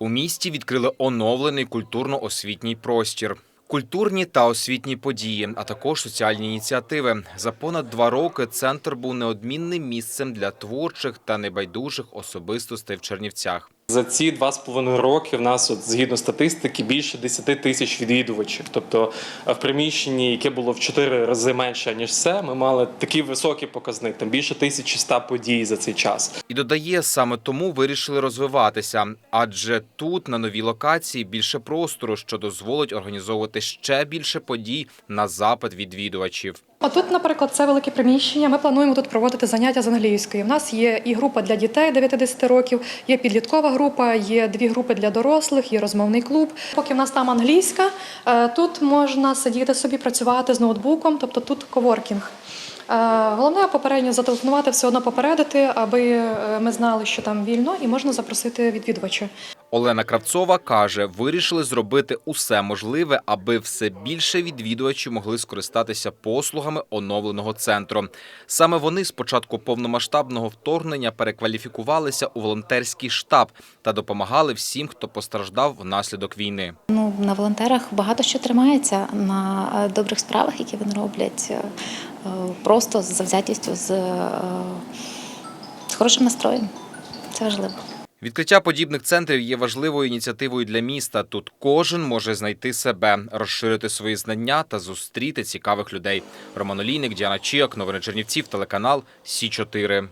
У місті відкрили оновлений культурно-освітній простір. Культурні та освітні події, а також соціальні ініціативи. За понад два роки центр був неодмінним місцем для творчих та небайдужих особистостей в Чернівцях. За ці два з половиною роки в нас, от, згідно статистики, більше 10 тисяч відвідувачів. Тобто е, в приміщенні, яке було в 4 рази менше ніж це, ми мали такий високий показник, там більше 1100 подій за цей час. І додає, саме тому вирішили розвиватися, адже тут на новій локації більше простору, що дозволить організовувати ще більше подій на запит відвідувачів. А тут, наприклад, це велике приміщення. Ми плануємо тут проводити заняття з англійської. У нас є і група для дітей 9-10 років, є підліткова група, є дві групи для дорослих, є розмовний клуб. Поки в нас там англійська, е, тут можна сидіти собі, працювати з ноутбуком, тобто тут коворкінг. Е, Головне попередньо зателефонувати, все одно попередити, аби е, ми знали, що там вільно, і можна запросити відвідувача. Олена Кравцова каже, вирішили зробити усе можливе, аби все більше відвідувачів могли скористатися послугами оновленого центру. Саме вони з початку повномасштабного вторгнення перекваліфікувалися у волонтерський штаб та допомагали всім, хто постраждав внаслідок війни. Ну, на волонтерах багато що тримається на е, добрих справах, які вони роблять, е, просто з завзятістю, е, з хорошим настроєм. Це важливо. Відкриття подібних центрів є важливою ініціативою для міста. Тут кожен може знайти себе, розширити свої знання та зустріти цікавих людей. Роман Олійник, Діана Чіок, новини Чернівців, телеканал Сі 4